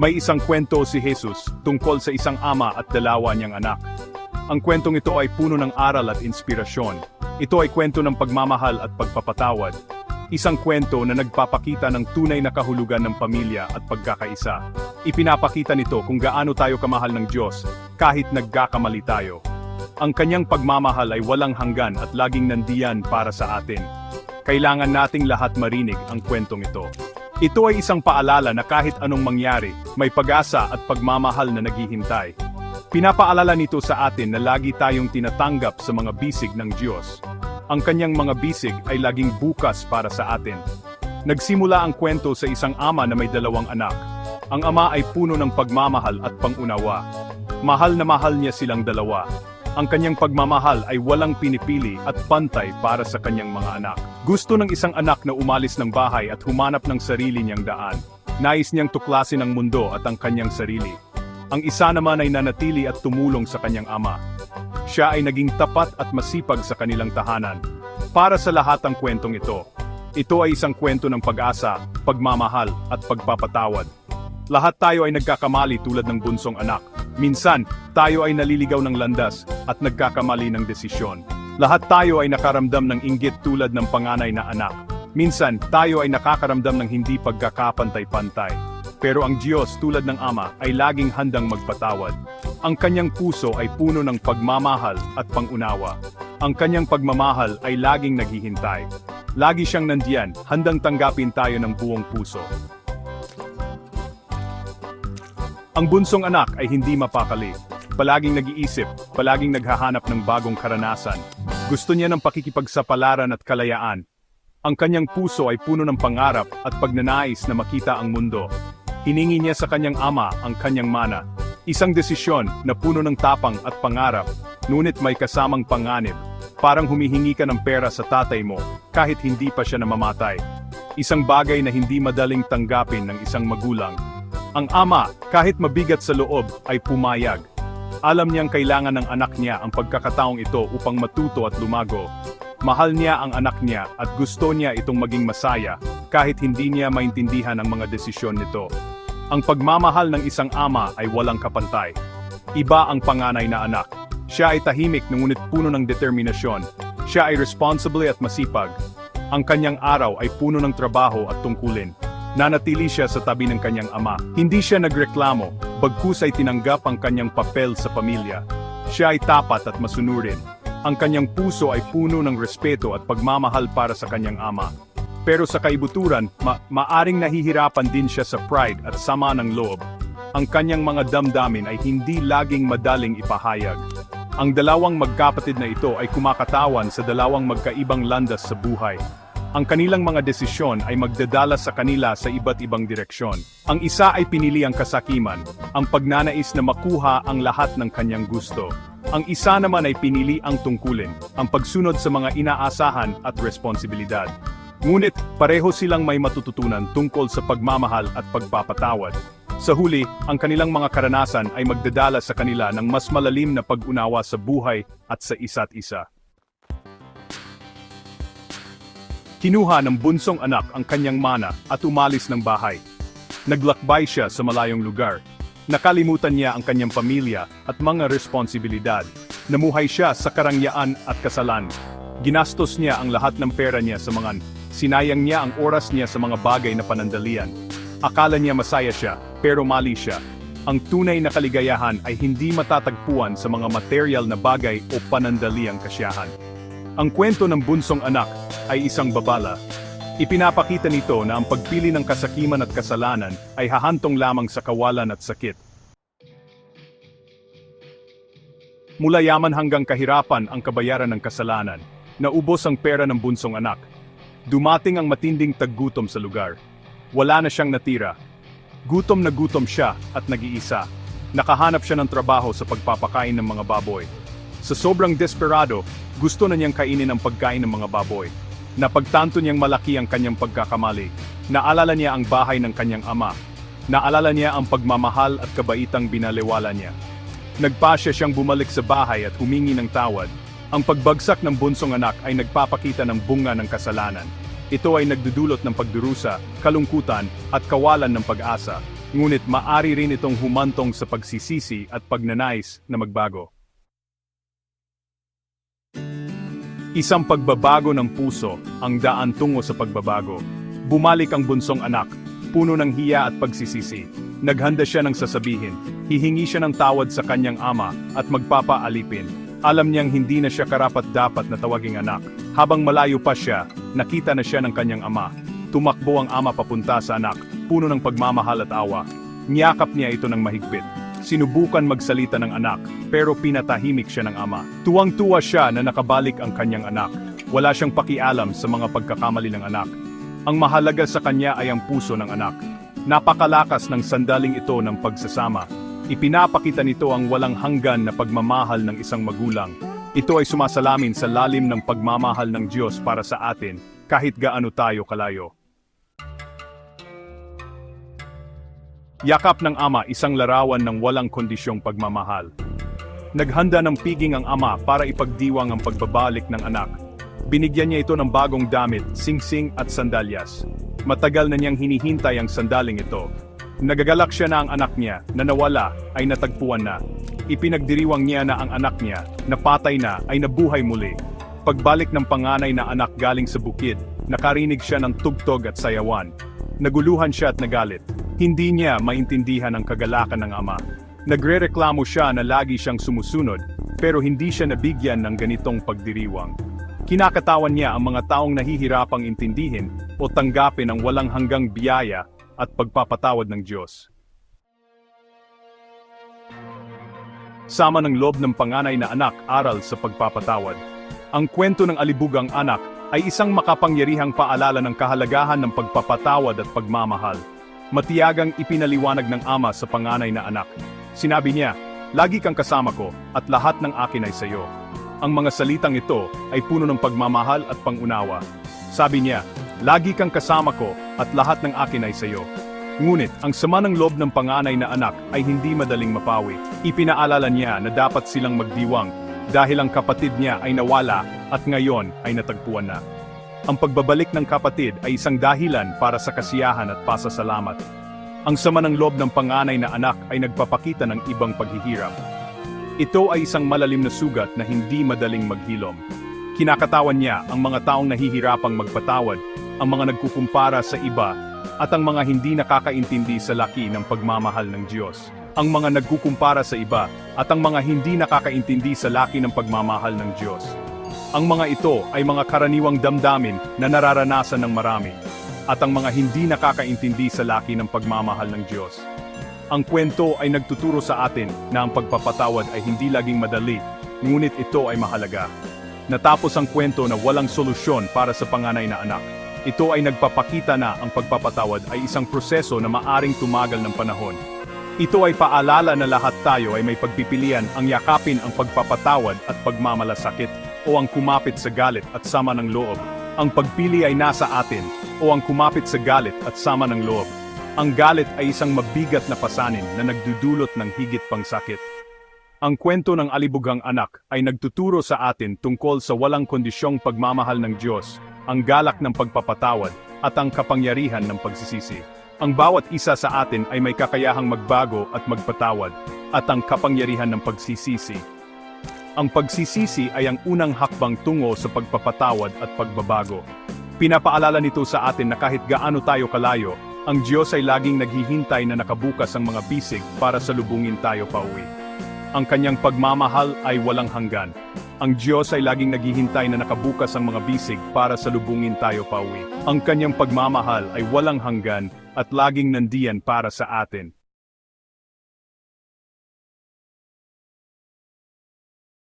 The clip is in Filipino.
May isang kwento si Jesus tungkol sa isang ama at dalawa niyang anak. Ang kwentong ito ay puno ng aral at inspirasyon. Ito ay kwento ng pagmamahal at pagpapatawad. Isang kwento na nagpapakita ng tunay na kahulugan ng pamilya at pagkakaisa. Ipinapakita nito kung gaano tayo kamahal ng Diyos kahit nagkakamali tayo. Ang kanyang pagmamahal ay walang hanggan at laging nandiyan para sa atin. Kailangan nating lahat marinig ang kwentong ito. Ito ay isang paalala na kahit anong mangyari, may pag-asa at pagmamahal na naghihintay. Pinapaalala nito sa atin na lagi tayong tinatanggap sa mga bisig ng Diyos. Ang kanyang mga bisig ay laging bukas para sa atin. Nagsimula ang kwento sa isang ama na may dalawang anak. Ang ama ay puno ng pagmamahal at pangunawa. Mahal na mahal niya silang dalawa. Ang kanyang pagmamahal ay walang pinipili at pantay para sa kanyang mga anak. Gusto ng isang anak na umalis ng bahay at humanap ng sarili niyang daan. Nais niyang tuklasin ang mundo at ang kanyang sarili. Ang isa naman ay nanatili at tumulong sa kanyang ama. Siya ay naging tapat at masipag sa kanilang tahanan. Para sa lahat ang kwentong ito, ito ay isang kwento ng pag-asa, pagmamahal, at pagpapatawad. Lahat tayo ay nagkakamali tulad ng bunsong anak. Minsan, tayo ay naliligaw ng landas at nagkakamali ng desisyon. Lahat tayo ay nakaramdam ng inggit tulad ng panganay na anak. Minsan, tayo ay nakakaramdam ng hindi pagkakapantay-pantay. Pero ang Diyos tulad ng Ama ay laging handang magpatawad. Ang kanyang puso ay puno ng pagmamahal at pangunawa. Ang kanyang pagmamahal ay laging naghihintay. Lagi siyang nandiyan, handang tanggapin tayo ng buong puso. Ang bunsong anak ay hindi mapakali. Palaging nag-iisip, palaging naghahanap ng bagong karanasan. Gusto niya ng pakikipagsapalaran at kalayaan. Ang kanyang puso ay puno ng pangarap at pagnanais na makita ang mundo. Hiningi niya sa kanyang ama ang kanyang mana. Isang desisyon na puno ng tapang at pangarap, ngunit may kasamang panganib. Parang humihingi ka ng pera sa tatay mo, kahit hindi pa siya namamatay. Isang bagay na hindi madaling tanggapin ng isang magulang. Ang ama, kahit mabigat sa loob, ay pumayag. Alam niyang kailangan ng anak niya ang pagkakataong ito upang matuto at lumago. Mahal niya ang anak niya at gusto niya itong maging masaya, kahit hindi niya maintindihan ang mga desisyon nito. Ang pagmamahal ng isang ama ay walang kapantay. Iba ang panganay na anak. Siya ay tahimik ngunit puno ng determinasyon. Siya ay responsible at masipag. Ang kanyang araw ay puno ng trabaho at tungkulin. Nanatili siya sa tabi ng kanyang ama. Hindi siya nagreklamo, bagkus ay tinanggap ang kanyang papel sa pamilya. Siya ay tapat at masunurin. Ang kanyang puso ay puno ng respeto at pagmamahal para sa kanyang ama. Pero sa kaibuturan, ma maaring nahihirapan din siya sa pride at sama ng loob. Ang kanyang mga damdamin ay hindi laging madaling ipahayag. Ang dalawang magkapatid na ito ay kumakatawan sa dalawang magkaibang landas sa buhay. Ang kanilang mga desisyon ay magdadala sa kanila sa iba't ibang direksyon. Ang isa ay pinili ang kasakiman, ang pagnanais na makuha ang lahat ng kanyang gusto. Ang isa naman ay pinili ang tungkulin, ang pagsunod sa mga inaasahan at responsibilidad. Ngunit, pareho silang may matututunan tungkol sa pagmamahal at pagpapatawad. Sa huli, ang kanilang mga karanasan ay magdadala sa kanila ng mas malalim na pag-unawa sa buhay at sa isa't isa. Kinuha ng bunsong anak ang kanyang mana at umalis ng bahay. Naglakbay siya sa malayong lugar. Nakalimutan niya ang kanyang pamilya at mga responsibilidad. Namuhay siya sa karangyaan at kasalan. Ginastos niya ang lahat ng pera niya sa mga sinayang niya ang oras niya sa mga bagay na panandalian. Akala niya masaya siya, pero mali siya. Ang tunay na kaligayahan ay hindi matatagpuan sa mga material na bagay o panandaliang kasiyahan. Ang kwento ng bunsong anak ay isang babala. Ipinapakita nito na ang pagpili ng kasakiman at kasalanan ay hahantong lamang sa kawalan at sakit. Mula yaman hanggang kahirapan ang kabayaran ng kasalanan. Naubos ang pera ng bunsong anak. Dumating ang matinding taggutom sa lugar. Wala na siyang natira. Gutom na gutom siya at nag-iisa. Nakahanap siya ng trabaho sa pagpapakain ng mga baboy. Sa sobrang desperado, gusto na niyang kainin ang pagkain ng mga baboy. Napagtanto niyang malaki ang kanyang pagkakamali. Naalala niya ang bahay ng kanyang ama. Naalala niya ang pagmamahal at kabaitang binaliwala niya. Nagpasya siyang bumalik sa bahay at humingi ng tawad. Ang pagbagsak ng bunsong anak ay nagpapakita ng bunga ng kasalanan. Ito ay nagdudulot ng pagdurusa, kalungkutan, at kawalan ng pag-asa. ngunit maari rin itong humantong sa pagsisisi at pagnanais na magbago. Isang pagbabago ng puso ang daan tungo sa pagbabago. Bumalik ang bunsong anak, puno ng hiya at pagsisisi. Naghanda siya ng sasabihin, hihingi siya ng tawad sa kanyang ama at magpapaalipin. Alam niyang hindi na siya karapat-dapat na tawaging anak. Habang malayo pa siya, nakita na siya ng kanyang ama. Tumakbo ang ama papunta sa anak, puno ng pagmamahal at awa. Niyakap niya ito ng mahigpit. Sinubukan magsalita ng anak, pero pinatahimik siya ng ama. Tuwang-tuwa siya na nakabalik ang kanyang anak. Wala siyang pakialam sa mga pagkakamali ng anak. Ang mahalaga sa kanya ay ang puso ng anak. Napakalakas ng sandaling ito ng pagsasama. Ipinapakita nito ang walang hanggan na pagmamahal ng isang magulang. Ito ay sumasalamin sa lalim ng pagmamahal ng Diyos para sa atin, kahit gaano tayo kalayo. Yakap ng ama isang larawan ng walang kondisyong pagmamahal. Naghanda ng piging ang ama para ipagdiwang ang pagbabalik ng anak. Binigyan niya ito ng bagong damit, singsing at sandalyas. Matagal na niyang hinihintay ang sandaling ito. Nagagalak siya na ang anak niya, na nawala, ay natagpuan na. Ipinagdiriwang niya na ang anak niya, na patay na, ay nabuhay muli. Pagbalik ng panganay na anak galing sa bukid, nakarinig siya ng tugtog at sayawan. Naguluhan siya at nagalit. Hindi niya maintindihan ang kagalakan ng ama. Nagrereklamo siya na lagi siyang sumusunod, pero hindi siya nabigyan ng ganitong pagdiriwang. Kinakatawan niya ang mga taong nahihirapang intindihin o tanggapin ang walang hanggang biyaya at pagpapatawad ng Diyos. Sama ng loob ng panganay na anak aral sa pagpapatawad. Ang kwento ng alibugang anak ay isang makapangyarihang paalala ng kahalagahan ng pagpapatawad at pagmamahal. Matiyagang ipinaliwanag ng ama sa panganay na anak. Sinabi niya, Lagi kang kasama ko at lahat ng akin ay sayo. Ang mga salitang ito ay puno ng pagmamahal at pangunawa. Sabi niya, Lagi kang kasama ko at lahat ng akin ay sayo. Ngunit, ang sama ng loob ng panganay na anak ay hindi madaling mapawi. Ipinaalala niya na dapat silang magdiwang dahil ang kapatid niya ay nawala at ngayon ay natagpuan na. Ang pagbabalik ng kapatid ay isang dahilan para sa kasiyahan at pasasalamat. Ang sama ng loob ng panganay na anak ay nagpapakita ng ibang paghihirap. Ito ay isang malalim na sugat na hindi madaling maghilom. Kinakatawan niya ang mga taong nahihirapang magpatawad, ang mga nagkukumpara sa iba, at ang mga hindi nakakaintindi sa laki ng pagmamahal ng Diyos. Ang mga nagkukumpara sa iba, at ang mga hindi nakakaintindi sa laki ng pagmamahal ng Diyos. Ang mga ito ay mga karaniwang damdamin na nararanasan ng marami, at ang mga hindi nakakaintindi sa laki ng pagmamahal ng Diyos. Ang kwento ay nagtuturo sa atin na ang pagpapatawad ay hindi laging madali, ngunit ito ay mahalaga. Natapos ang kwento na walang solusyon para sa panganay na anak. Ito ay nagpapakita na ang pagpapatawad ay isang proseso na maaring tumagal ng panahon. Ito ay paalala na lahat tayo ay may pagpipilian ang yakapin ang pagpapatawad at pagmamalasakit o ang kumapit sa galit at sama ng loob. Ang pagpili ay nasa atin o ang kumapit sa galit at sama ng loob. Ang galit ay isang mabigat na pasanin na nagdudulot ng higit pang sakit. Ang kwento ng alibugang anak ay nagtuturo sa atin tungkol sa walang kondisyong pagmamahal ng Diyos, ang galak ng pagpapatawad, at ang kapangyarihan ng pagsisisi. Ang bawat isa sa atin ay may kakayahang magbago at magpatawad, at ang kapangyarihan ng pagsisisi. Ang pagsisisi ay ang unang hakbang tungo sa pagpapatawad at pagbabago. Pinapaalala nito sa atin na kahit gaano tayo kalayo, ang Diyos ay laging naghihintay na nakabukas ang mga bisig para salubungin tayo pauwi. Ang kanyang pagmamahal ay walang hanggan. Ang Diyos ay laging naghihintay na nakabukas ang mga bisig para salubungin tayo pauwi. Ang kanyang pagmamahal ay walang hanggan at laging nandiyan para sa atin.